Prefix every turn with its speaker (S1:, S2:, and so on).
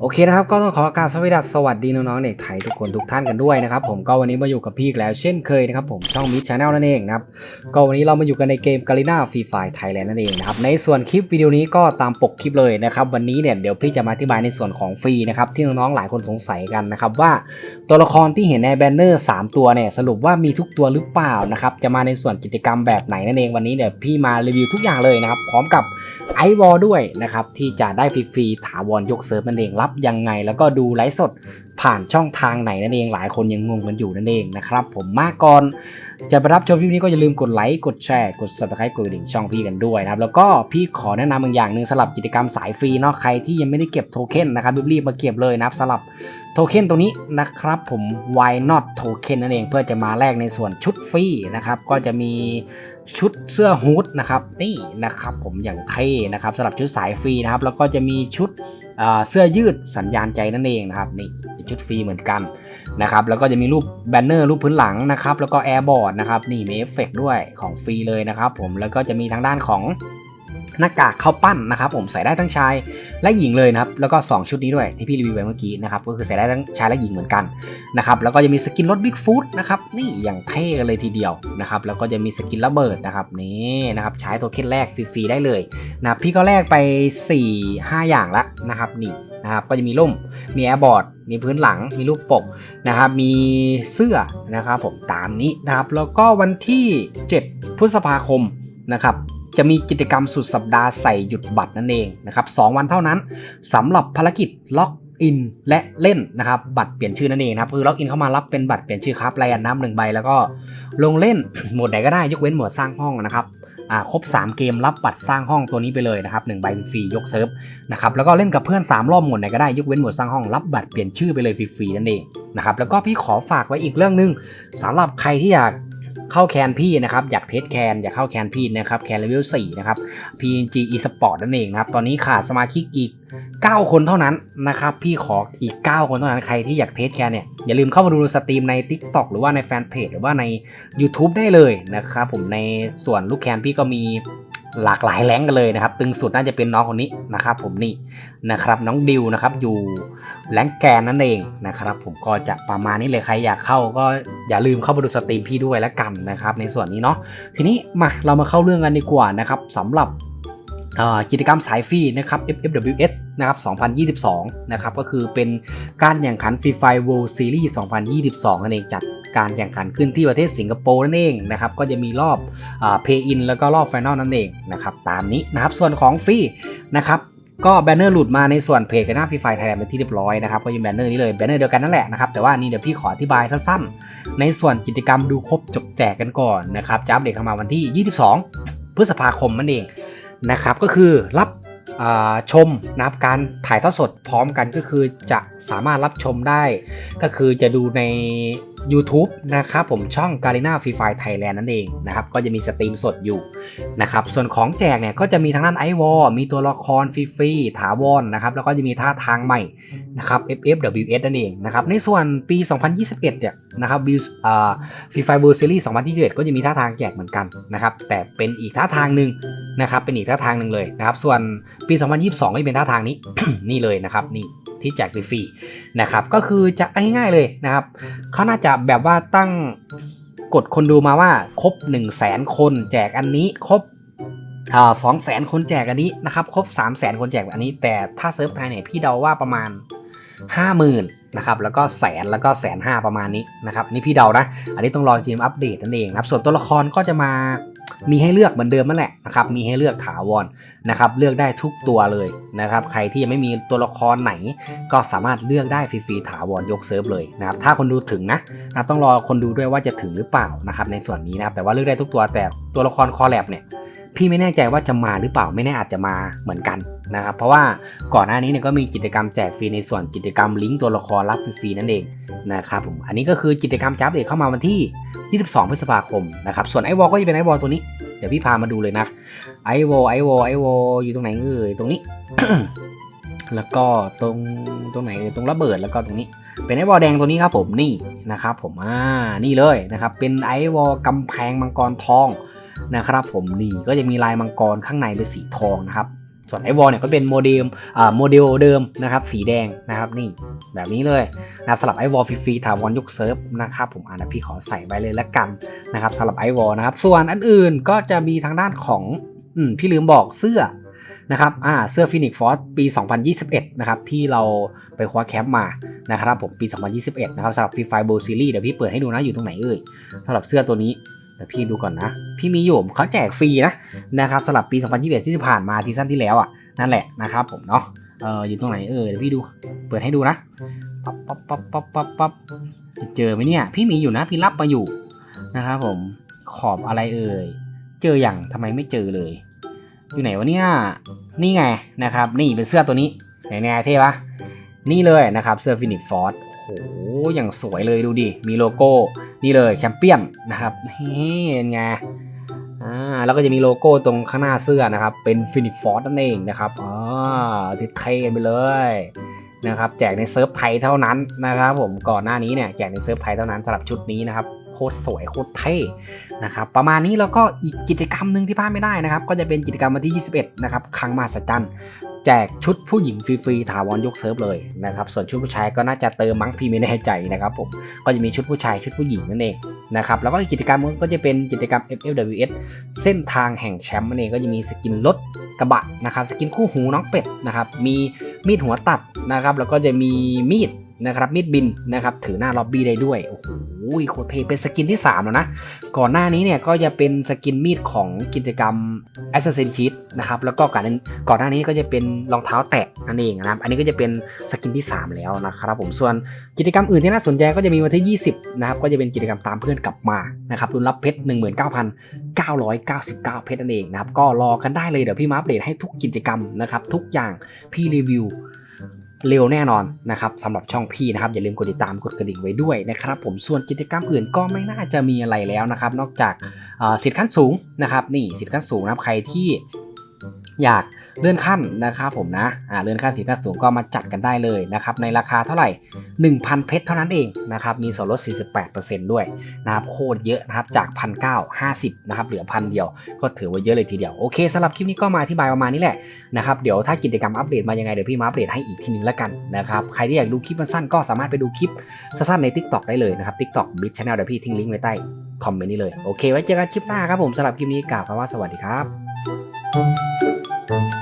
S1: โอเคนะครับก็ต้องขอการสวัสดีสวัสดีน้องๆเด็กไทยทุกคนทุกท่านกันด้วยนะครับผมก็วันนี้มาอยู่กับพี่อีกแล้วเช่นเคยนะครับผมช่องมิชชาแนลนั่นเองนะครับก็วันนี้เรามาอยู่กันในเกมกาลิน่าฟรีไฟไทยแลนด์นั่นเองนะครับในส่วนคลิปวิดีโอนี้ก็ตามปกคลิปเลยนะครับวันนี้เนี่ยเดี๋ยวพี่จะมาอธิบายในส่วนของฟรีนะครับที่น้องๆหลายคนสงสัยกันนะครับว่าตัวละครที่เห็นในแบนเนอร์ 3 ตัวเนี่ยสรุปว่ามีทุกตัวหรือเปล่านะครับจะมาในส่วนกิจกรรมแบบไหนนั่นเองวันนี้เดี๋ยวพี่มารีวิวทุกอย่างเลยนะครับพร้อมกับไอวอลด้วยนะครับที่จะได้ฟรีๆถาวรยกเซิร์ฟนั่นเองรับยังไง แล้วก็ดูไลฟ์สดผ่านช่องทางไหนนั่นเอง หลายคนยังงงกันอยู่นั่นเองนะครับผมมาก่อนจะไปรับชมคลิปนี้ก็อย่าลืมกดไลค์กดแชร์กด subscribe กดกระดิ่งช่องพี่กันด้วยนะครับแล้วก็พี่ขอแนะนำบางอย่างหนึ่งสำหรับกิจกรรมสายฟรีเนาะใครที่ยังไม่ได้เก็บโทเค็นนะครับรีบๆมาเก็บเลยนะครับสำหรับ โทเค็นตัวนี้นะครับผม why not token นั่นเองเพื่อจะมาแลกในส่วนชุดฟรีนะครับ ก็จะมีชุดเสื้อฮูดนะครับนี่นะครับผมอย่างเท่นะครับสำหรับชุดสายฟรีนะครับ แล้วก็จะมีชุดเสื้อยืดสัญญาณใจนั่นเองนะครับนี่ชุดฟรีเหมือนกันนะครับแล้วก็จะมีรูปแบนเนอร์รูปพื้นหลังนะครับแล้วก็แอร์บอร์ดนะครับนี่มีเอฟเฟกด้วยของฟรีเลยนะครับผมแล้วก็จะมีทางด้านของ หน้ากากข้าวปั้นนะครับผมใส่ได้ทั้งชายและหญิงเลยนะครับแล้วก็ 2 ชุดนี้ด้วยที่พี่รีวิวไปเมื่อกี้นะครับก็คือใส่ได้ทั้งชายและหญิงเหมือนกันนะครับแล้วก็จะมีสกินรถบิ๊กฟูดนะครับนี่อย่างเท่กันเลยทีเดียวนะครับแล้วก็จะมีสกินระเบิดนะครับนี่นะครับใช้โทเค็นแรกฟรีๆได้เลยนะพี่ก็แลกไป 4 5 อย่างละนะครับนี่นะครับก็จะมีร่ม มีแอร์บอร์ด มีพื้นหลัง มีรูปปกนะครับ มีเสื้อนะครับผมตามนี้นะครับ แล้วก็วันที่ 7 พฤษภาคมนะครับ จะมีกิจกรรมสุดสัปดาห์ใส่หยุดบัตรนั่นเองนะครับสวันเท่านั้นสำหรับภารกิจล็อกอินและเล่นนะครับบัตรเปลี่ยนชื่อนั่นเองนะครับคือล็อกอินเข้ามารับเป็นบัตรเปลี่ยนชื่อครับรายอันน้ำหนึ่งใบแล้วก็ลงเล่นหมดไหนก็ได้ยกเว้นหมดสร้างห้องนะครับครบ 3 เกมรับบัตรสร้างห้องตัวนี้ไปเลยนะครับหนึ่งใบฟรียกเซิร์ฟนะครับแล้วก็เล่นกับเพื่อน 3 รอบหมดไหนก็ได้ยกเว้นหมดสร้างห้องรับบัตรเปลี่ยนชื่อไปเลยฟรีๆนั่นเองนะครับแล้วก็พี่ขอฝากไว้อีกเรื่องหนึงสำหรับใครที่อยาก เข้าแคนพี่นะครับ อยากเทสแคนอยากเข้าแคนพี่นะครับแคนเลเวล4นะครับ PNG eSport นั่นเองนะครับ ตอนนี้ขาดสมาชิกอีก 9 คนเท่านั้นนะครับ พี่ขออีก 9 คนเท่านั้นใครที่อยากเทสแคนเนี่ยอย่าลืมเข้ามาดูสตรีมใน TikTok หรือว่าในแฟนเพจหรือว่าใน YouTube ได้เลยนะครับผมในส่วนลูกแคนพี่ก็มี หลากหลายแรงกันเลยนะครับ ตึงสุดน่าจะเป็นน้องคนนี้นะครับ ผมนี่นะครับน้องดิวนะครับอยู่แรงแกนนั่นเองนะครับ ผมก็จะประมาณนี้เลยใครอยากเข้าก็อย่าลืมเข้าไปดูสตรีมพี่ด้วยแล้วกันนะครับ ในส่วนนี้เนาะทีนี้มาเรามาเข้าเรื่องกันดีกว่านะครับสำหรับกิจกรรมสายฟรีนะครับ FFWS นะครับ 2022 นะครับ ก็คือเป็นการแข่งขันฟรีไฟ World Series 2022 นั่นเองจัดการแข่งขันขึ้นที่ประเทศสิงคโปร์นั่นเองนะครับ ก็จะมีรอบเพย์อินแล้วก็รอบไฟนอลนั่นเองนะครับ ตามนี้นะครับ ส่วนของฟรีนะครับก็แบนเนอร์หลุดมาในส่วนเพจกันหน้าฟรีไฟไทยแลนด์เป็นที่เรียบร้อยนะครับก็ยังแบนเนอร์นี้เลยแบนเนอร์เดียวกันนั่นแหละนะครับแต่ว่านี่เดี๋ยวพี่ขออธิบายสั้นๆ ในส่วนกิจกรรมดูครบจบแจกกันก่อนนะครับจะอัปเดตเข้ามาวันที่ 22 พฤษภาคมนั่นเองนะครับก็คือรับ ชมนะครับการถ่ายทอดสดพร้อมกันก็คือจะสามารถรับชมได้ ก็คือจะดูใน YouTube นะครับผมช่อง g a r i n a Free Fire Thailand นั่นเองนะครับก็จะมีสตรีมสดอยู่นะครับส่วนของแจกเนี่ยก็จะมีทางด้านไอวอมีตัวละครฟรีๆถาวรนะครับแล้วก็จะมีท่าทางใหม่ นะครับ FFWS นั่นเองนะครับในส่วนปี 2021 เนี่ยนะครับวิวอ่า Free Fire World Series 2021 ก็จะมีท่าทางแจกเหมือนกันนะครับแต่เป็นอีกท่าทางหนึ่งนะครับเป็นอีกท่าทางหนึ่งเลยนะครับส่วนปี 2022 ก็จะเป็นท่าทางนี้ นี่เลยนะครับนี่ที่แจกฟรีๆนะครับก็คือจะง่ายๆเลยนะครับเขาน่าจะแบบว่าตั้งกดคนดูมาว่าครบ 1 0 0 0 0แสนคนแจกอันนี้ครบสองแสนคนแจกอันนี้นะครับครบ3 0 0แสนคนแจกอันนี้ แต่ถ้าเซิร์ฟไทยเนี่ยพี่เดาว่าประมาณ 50,000นะครับแล้วก็แสนแล้วก็แสนห้าประมาณนี้นะครับนี่พี่เดานะ อันนี้ต้องรอทีมอัปเดตนั่นเองครับส่วนตัวละครก็จะมามีให้เลือกเหมือนเดิมนั่นแหละนะครับมีให้เลือกถาวรนะครับเลือกได้ทุกตัวเลยนะครับใครที่ยังไม่มีตัวละครไหน ก็สามารถเลือกได้ฟรีๆถาวรยกเซิร์ฟเลยนะครับถ้าคนดูถึงนะนะต้องรอคนดูด้วยว่าจะถึงหรือเปล่านะครับในส่วนนี้นะครับแต่ว่าเลือกได้ทุกตัวแต่ตัวละครคอแลบเนี่ย พี่ไม่แน่ใจว่าจะมาหรือเปล่าไม่แน่อาจจะมาเหมือนกันนะครับเพราะว่าก่อนหน้านี้เนี่ยก็มีกิจกรรมแจกฟรีในส่วนกิจกรรมลิงก์ตัวละครรับฟรีนั่นเองนะครับผมอันนี้ก็คือกิจกรรมจับเด็กเข้ามาวันที่ 22 พฤษภาคมนะครับส่วนไอวอลก็จะเป็นไอวอลตัวนี้เดี๋ยวพี่พามาดูเลยนะไอวอลไอวอลไอวอลอยู่ตรงไหนเอ่ยตรงนี้ แล้วก็ตรงตรงไหนเอ่ยตรงระเบิดแล้วก็ตรงนี้ เป็นไอวอลแดงตัวนี้ครับผมนี่นะครับผมอ่านี่เลยนะครับเป็นไอวอลกำแพงมังกรทอง นะครับผมนี่ก็จะมีลายมังกรข้างในเป็นสีทองนะครับส่วนไอวอลเนี่ยก็เป็นโมเดลอ่าโมเดลเดิมนะครับสีแดงนะครับนี่แบบนี้เลยนะครับสำหรับไอวอลฟรีๆถาวรยุคเซิร์ฟนะครับผมอ่านะพี่ขอใส่ไว้เลยละกันนะครับสำหรับไอวอลนะครับส่วนอันอื่นก็จะมีทางด้านของอืมพี่ลืมบอกเสื้อนะครับอ่าเสื้อฟินิกฟอร์สปี 2021 นะครับ ที่เราไปคว้าแคมป์มานะครับผมปี 2021 นะครับสำหรับฟรีไฟโบซีรีเดี๋ยวพี่เปิดให้ดูนะอยู่ตรงไหนเอ่ยสำหรับเสื้อตัวนี้ แต่พี่ดูก่อนนะ พี่มีอยู่เขาแจกฟรีนะนะครับสำหรับปี 2021ที่ผ่านมาซีซั่นที่แล้วอะนั่นแหละนะครับผมเนาะเอออยู่ตรงไหนเอ่ยเดี๋ยวพี่ดูเปิดให้ดูนะปั๊บปั๊บปั๊บปั๊บปั๊บปั๊บจะเจอไหมเนี่ย พี่มีอยู่นะพี่รับมาอยู่นะครับผมขอบอะไรเอ่ยเจออย่างทำไมไม่เจอเลย อยู่ไหนวะเนี่ยนี่ไงนะครับ นี่เป็นเสื้อตัวนี้ไหนแน่เท่ปะนี่เลยนะครับเสื้อฟินิกฟอร์ด หอย่างสวยเลยดูดิ มีโลโก้ นี่เลยแชมเปี้ยนนะครับนี่เป็นไงอ่าแล้วก็จะมีโลโก้ตรงข้างหน้าเสื้อนะครับ เป็นฟินิฟอร์ดนั่นเองนะครับอ่าเท่ไปเลยนะครับแจกในเซิร์ฟไทยเท่านั้นนะครับผมก่อนหน้านี้เนี่ยแจกในเซิร์ฟไทยเท่านั้นสำหรับชุดนี้นะครับโคตรสวยโคตรเท่นะครับประมาณนี้แล้วก็อีกกิจกรรมหนึ่งที่พลาดไม่ได้นะครับ ก็จะเป็นกิจกรรมวันที่ 21 นะครับครั้งมาสัจจัน แจกชุดผู้หญิงฟรีๆถาวรยกเซิร์ฟเลยนะครับ ส่วนชุดผู้ชายก็น่าจะเติมมั้งพี่ไม่แน่ใจนะครับผม ก็จะมีชุดผู้ชายชุดผู้หญิงนั่นเองนะครับ แล้วก็กกิจกรรมก็จะเป็นกิจกรรม FLWS เส้นทางแห่งแชมป์นั่นเองก็จะมีสกินรถกระบะนะครับ สกินคู่หูน้องเป็ดนะครับ มีมีดหัวตัดนะครับ แล้วก็จะมีมีด นะครับมีดบินนะครับถือหน้าล็อบบี้ได้ด้วยโอ้โหโคเทเป็นสกินที่ 3 แล้วนะ ก่อนหน้านี้เนี่ยก็จะเป็นสกินมีดของกิจกรรม Assassin's Creed นะครับแล้วก็ก่อนนั้นก่อนหน้านี้ก็จะเป็นรองเท้าแตะนั่นเองนะครับอันนี้ก็จะเป็นสกินที่ 3 แล้วนะครับผมส่วนกิจกรรมอื่นที่น่าสนใจก็จะมีวันที่ 20นะครับก็จะเป็นกิจกรรมตามเพื่อนกลับมานะครับรุ่นรับเพชร19,999 เพชรนั่นเองนะครับก็รอกันได้เลยเดี๋ยวพี่มาอัปเดตให้ทุกกิจกรรมนะครับทุกอย่างพี่รีวิว เร็วแน่นอนนะครับสำหรับช่องพี่นะครับอย่าลืมกดติดตามกดกระดิ่งไว้ด้วยนะครับผมส่วนกิจกรรมอื่นก็ไม่น่าจะมีอะไรแล้วนะครับ นอกจากสิทธิ์ขั้นสูงนะครับนี่สิทธิ์ขั้นสูงนะครับใครที่ อยากเลื่อนขั้นนะครับผมนะอ่าเลื่อนขั้นสิทธิ์ขั้นสูงก็มาจัดกันได้เลยนะครับในราคาเท่าไหร่ 1,000 เพชรเท่านั้นเองนะครับมีส่วนลด 48%ด้วยนะครับโคตรเยอะนะครับจาก1,950นะครับเหลือพันเดียวก็ถือว่าเยอะเลยทีเดียว โอเคสำหรับคลิปนี้ก็มาอธิบายประมาณนี้แหละนะครับเดี๋ยวถ้ากิจกรรมอัปเดตมายังไงเดี๋ยวพี่มาอัปเดตให้อีกทีนึงแล้วกันนะครับใครที่อยากดูคลิปสั้นก็สามารถไปดูคลิปสั้นใน TikTok ได้เลยนะครับ TikTok Bit Channel เดี๋ยวพี่ทิ้งลิงก์ไว้ใต้คอมเมนต์นี้เลยโอเค ไว้เจอกันคลิปหน้าครับผมสำหรับคลิปนี้กล่าวคำว่าสวัสดีครับ Thank you.